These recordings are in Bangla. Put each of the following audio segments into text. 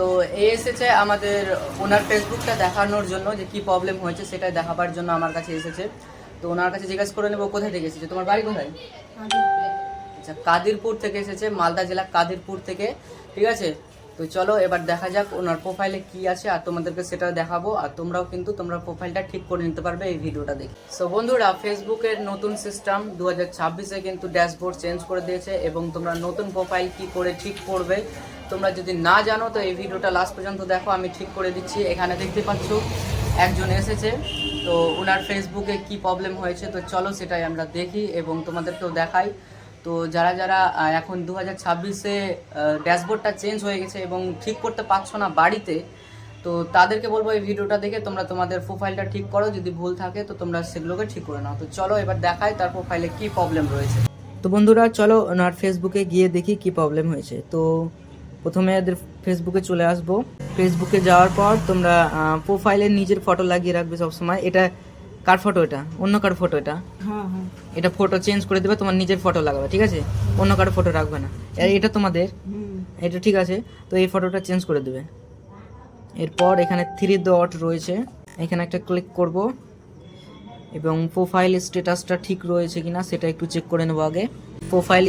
তো এ এসেছে আমাদের ওনার ফেসবুকটা দেখানোর জন্য যে কি প্রবলেম হয়েছে সেটা দেখাবার জন্য আমার কাছে এসেছে। তো ওনার কাছে জিজ্ঞাসা করে নেব কোথায় থেকে এসেছে। তোমার বাড়ি কোথায়? আচ্ছা কাদিরপুর থেকে এসেছে মালদা জেলা কাদিরপুর থেকে। ঠিক আছে? তো চলো এবার দেখা যাক ওনার প্রোফাইলে কি আছে, আর তোমাদেরকে সেটা দেখাবো, আর তোমরাও কিন্তু তোমরা প্রোফাইলটা ঠিক করে নিতে পারবে এই ভিডিওটা দেখে। সো বন্ধুরা ফেসবুকের নতুন সিস্টেম দু হাজার ছাব্বিশে কিন্তু ড্যাশবোর্ড চেঞ্জ করে দিয়েছে, এবং তোমরা নতুন প্রোফাইল কি করে ঠিক করবে, তোমরা যদি না জানো, তো এই ভিডিওটা লাস্ট পর্যন্ত দেখো, আমি ঠিক করে দিচ্ছি। এখানে দেখতে পাচ্ছ, একজন এসেছে, তো ওনার ফেসবুকে কি প্রবলেম হয়েছে, তো চলো সেটাই আমরা দেখি, এবং তোমাদেরকেও দেখাই। তো যারা যারা এখন দু হাজার ছাব্বিশে ড্যাশবোর্ডটা চেঞ্জ হয়ে গেছে এবং ঠিক করতে পারছ না বাড়িতে, তো তাদেরকে বলব এই ভিডিওটা দেখে তোমরা তোমাদের প্রোফাইলটা ঠিক করো, যদি ভুল থাকে তো তোমরা সেগুলোকে ঠিক করে নাও। তো চলো এবার দেখায় তার প্রোফাইলে কি প্রবলেম রয়েছে। তো বন্ধুরা, চলো ওনার ফেসবুকে গিয়ে দেখি কি প্রবলেম হয়েছে। তো প্রথমে এদের ফেসবুকে চলে আসব। ফেসবুকে যাওয়ার পর তোমরা প্রোফাইলে নিজের ফটো লাগিয়ে রাখবে সবসময়। এটা কার ফটো এটা? অন্য কার ফটো এটা? হ্যাঁ হ্যাঁ। এটা ফটো চেঞ্জ করে দেবে তোমার নিজের ফটো লাগাবে ঠিক আছে? অন্য কারও ফটো রাখবে না। এটা তোমাদের? এটা ঠিক আছে তো এই ফটোটা চেঞ্জ করে দেবে। এরপর এখানে থ্রি ডট রয়েছে। এখানে একটা ক্লিক করব। এবং প্রোফাইল স্ট্যাটাসটা ঠিক রয়েছে কিনা সেটা একটু চেক করে নেব আগে। প্রোফাইল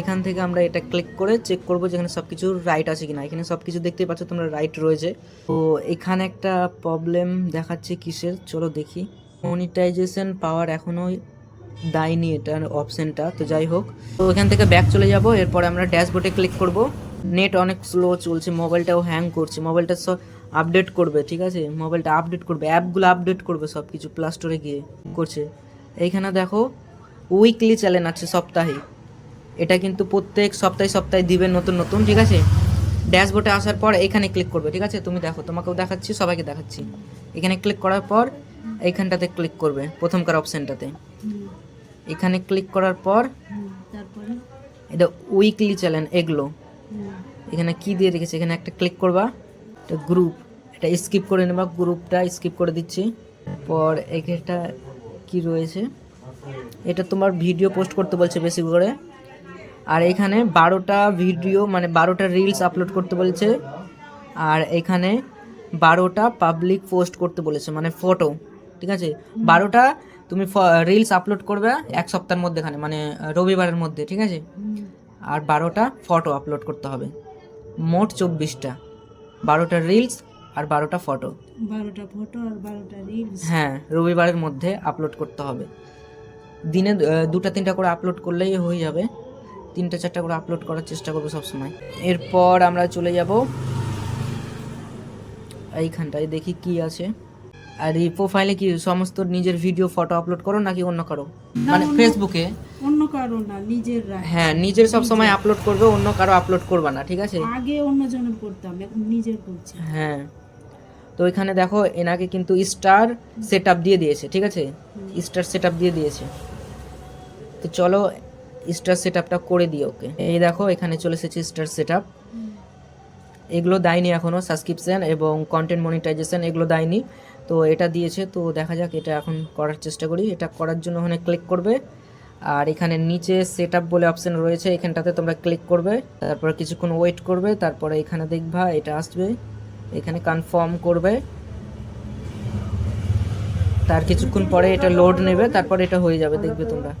এখান থেকে আমরা এটা ক্লিক করে চেক করব যেখানে সব কিছু রাইট আছে কিনা। এখানে সব কিছু দেখতেই পাচ্ছ তোমরা রাইট রয়েছে। তো এখানে একটা প্রবলেম দেখাচ্ছে কিসের? চলো দেখি। মনিটাইজেশন পাওয়ার এখনও দেয়নি এটার অপশনটা তো যাই হোক। তো এখান থেকে ব্যাক চলে যাব, এরপরে আমরা ড্যাশবোর্ডে ক্লিক করব। নেট অনেক স্লো চলছে মোবাইলটাও হ্যাং করছে। মোবাইলটা সব আপডেট করবে, ঠিক আছে? মোবাইলটা আপডেট করবে অ্যাপগুলো আপডেট করবে সব কিছু প্লে স্টোরে গিয়ে করছে। এইখানে দেখো উইকলি চ্যালেঞ্জ আছে সপ্তাহে। এটা কিন্তু প্রত্যেক সপ্তাহে সপ্তাহে দিবে নতুন নতুন, ঠিক আছে? ড্যাশবোর্ডে আসার পর এখানে ক্লিক করবে, ঠিক আছে? তুমি দেখো, তোমাকেও দেখাচ্ছি, সবাইকে দেখাচ্ছি। এখানে ক্লিক করার পর এইখানটাতে ক্লিক করবে, প্রথমকার অপশানটাতে এখানে ক্লিক করার পর এটা উইকলি চ্যালেঞ্জ এগুলো। এখানে কি দিয়ে রেখেছে? এখানে একটা ক্লিক করবা, এটা গ্রুপ এটা স্কিপ করে নেবা গ্রুপটা স্কিপ করে দিচ্ছি। পর এটা কি রয়েছে? এটা তোমার ভিডিও পোস্ট করতে বলছে বেশি করে। আর এখানে বারোটা ভিডিও মানে বারোটা রিলস আপলোড করতে বলেছে। আর এখানে বারোটা পাবলিক পোস্ট করতে বলেছে মানে ফটো ঠিক আছে? বারোটা তুমি রিলস আপলোড করবে এক সপ্তাহের মধ্যে এখানে মানে রবিবারের মধ্যে ঠিক আছে? আর বারোটা ফটো আপলোড করতে হবে মোট চব্বিশটা। বারোটা রিলস আর বারোটা ফটো বারোটা ফটো আর বারোটা রিলস হ্যাঁ রবিবারের মধ্যে আপলোড করতে হবে। দিনে দুটা তিনটা করে আপলোড করলেই হয়ে যাবে। তিনটা চারটা করে আপলোড করার চেষ্টা করব সবসময়। এরপর আমরা চলে যাব এইখানটায় দেখি কি আছে। আর এই প্রোফাইলে কি সমস্ত নিজের ভিডিও ফটো আপলোড করো নাকি অন্য কারও? মানে ফেসবুকে অন্য কারও না নিজের হ্যাঁ নিজের সব সময় আপলোড করবে অন্য কারও আপলোড করবে না ঠিক আছে? আগে অন্য জনের করতাম এখন নিজের করছি। হ্যাঁ। তো এখানে দেখো এনাকে কিন্তু স্টার সেট দিয়ে দিয়েছে ঠিক আছে? স্টার সেট দিয়ে দিয়েছে। তো চলো স্টার সেট করে দিই ওকে। এই দেখো, এখানে চলে এসেছে স্টার সেট এগুলো দেয়নি এখনও সাবস্ক্রিপশন এবং কন্টেন্ট মনিটাইজেশন এগুলো দেয়নি। তো এটা দিয়েছে, তো দেখা যাক এটা এখন করার চেষ্টা করি। এটা করার জন্য ওখানে ক্লিক করবে। আর এখানে নিচে সেট বলে অপশান রয়েছে, এখানটাতে তোমরা ক্লিক করবে। তারপর কিছুক্ষণ ওয়েট করবে, তারপরে এখানে দেখবা এটা আসবে। এখানে কনফার্ম করবে। তার কিছুক্ষণ পরে এটা লোড নেবে, তারপর এটা হয়ে যাবে, দেখবে তোমরা।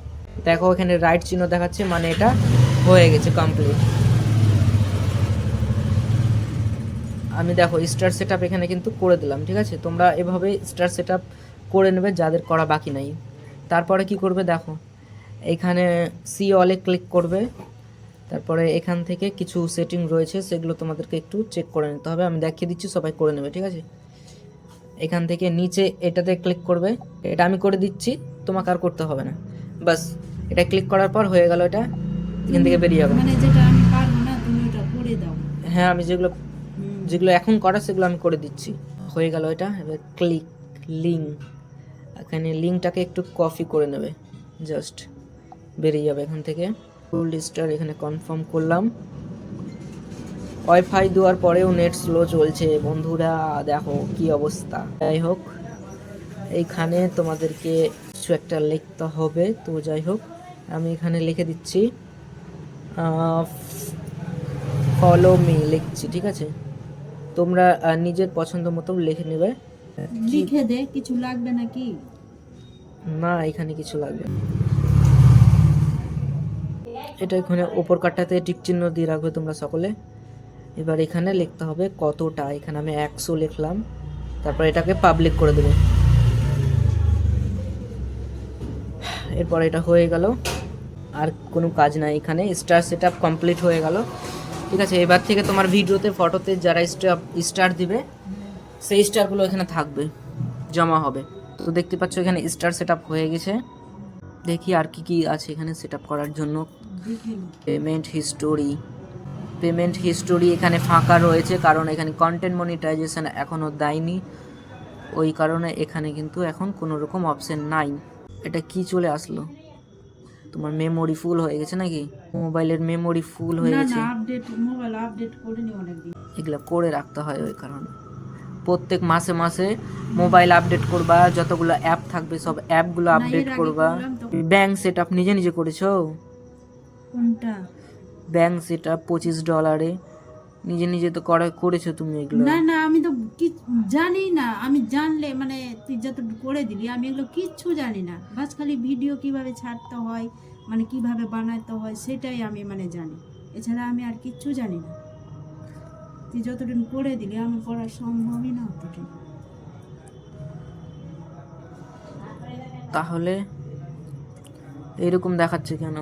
দেখো, এখানে রাইট চিহ্ন দেখাচ্ছে মানে এটা হয়ে গেছে কমপ্লিট আমি দেখো স্টার সেট এখানে কিন্তু করে দিলাম, ঠিক আছে? তোমরা এভাবে স্টার সেট করে নেবে, যাদের করা বাকি নাই। তারপরে কি করবে দেখো, এখানে সি অলে ক্লিক করবে। তারপরে এখান থেকে কিছু সেটিং রয়েছে, সেগুলো তোমাদেরকে একটু চেক করে নিতে হবে। আমি দেখিয়ে দিচ্ছি, সবাই করে নেবে, ঠিক আছে? এখান থেকে নিচে এটাতে ক্লিক করবে। এটা আমি করে দিচ্ছি, তোমাকে আর করতে হবে না। বাস এটা ক্লিক করার পর হয়ে গেল এটা এখান থেকে বেরিয়ে যাবে মানে যেটা আমি পারব না তুমি ওটা করে দাও। হ্যাঁ আমি যেগুলো যেগুলো এখন করা সেগুলো আমি করে দিচ্ছি। হয়ে গেল এটা এবার ক্লিক লিঙ্ক এখানে লিঙ্কটাকে একটু কপি করে নেবে জাস্ট বেরিয়ে যাবে এখান থেকে। ফুল স্টার এখানে কনফার্ম করলাম। ওয়াইফাই দেওয়ার পরেও নেট স্লো চলছে। বন্ধুরা দেখো কি অবস্থা। যাই হোক এইখানে তোমাদেরকে কিছু একটা লিখতে হবে। তো যাই হোক আমি এখানে লিখে দিচ্ছি ফলো মি লিখছি ঠিক আছে? তোমরা নিজের পছন্দ মতো লিখে নেবে। লিখে দে কিছু লাগবে নাকি? না এখানে কিছু লাগবে। এটা এখানে ওপর কাটটাতে টিক চিহ্ন দিয়ে রাখবে তোমরা সকলে। এবার এখানে লিখতে হবে কতটা এখানে আমি একশো লিখলাম। তারপর এটাকে পাবলিক করে দেবে। এরপর এটা হয়ে গেল। আর কোনো কাজ নাই এখানে। স্টার সেট কমপ্লিট হয়ে গেল। ঠিক আছে, এবার থেকে তোমার ভিডিওতে ফটোতে যারা স্টার স্টার দিবে, সেই স্টারগুলো এখানে থাকবে, জমা হবে। তো দেখতে পাচ্ছ এখানে স্টার সেট হয়ে গেছে। দেখি আর কি কি আছে এখানে সেট করার জন্য। পেমেন্ট হিস্টোরি পেমেন্ট হিস্টোরি এখানে ফাঁকা রয়েছে, কারণ এখানে কন্টেন্ট মনিটাইজেশন এখনও দেয়নি। ওই কারণে এখানে কিন্তু এখন কোনো রকম অপশন নাই। এটা কি চলে আসলো? তোমার মেমোরি ফুল হয়ে গেছে নাকি? মোবাইলের মেমোরি ফুল হয়ে গেছে না আপডেট মোবাইল আপডেট করিনি অনেকদিন। এগুলো করে রাখতে হয় ওই কারণে। প্রত্যেক মাসে মাসে মোবাইল আপডেট করবা যতগুলো অ্যাপ থাকবে সব অ্যাপগুলো আপডেট করবা। ব্যাংক সেট আপ নিজে নিজে করেছ? কোনটা? ব্যাংক সেট আপ পঁচিশ ডলারে নিজে নিজে তো করা করেছ তুমি এগুলো? না না আমি তো কি জানি না। আমি জানলে মানে তুই যত করে দিলি আমি এগুলো কিচ্ছু জানি না। বাস খালি ভিডিও কীভাবে ছাড়তে হয় মানে কীভাবে বানাতে হয় সেটাই আমি মানে জানি। এছাড়া আমি আর কিচ্ছু জানি না। তুই যতদিন করে দিলি আমি করা সম্ভবই না অতদিন তাহলে এরকম দেখাচ্ছে কেন?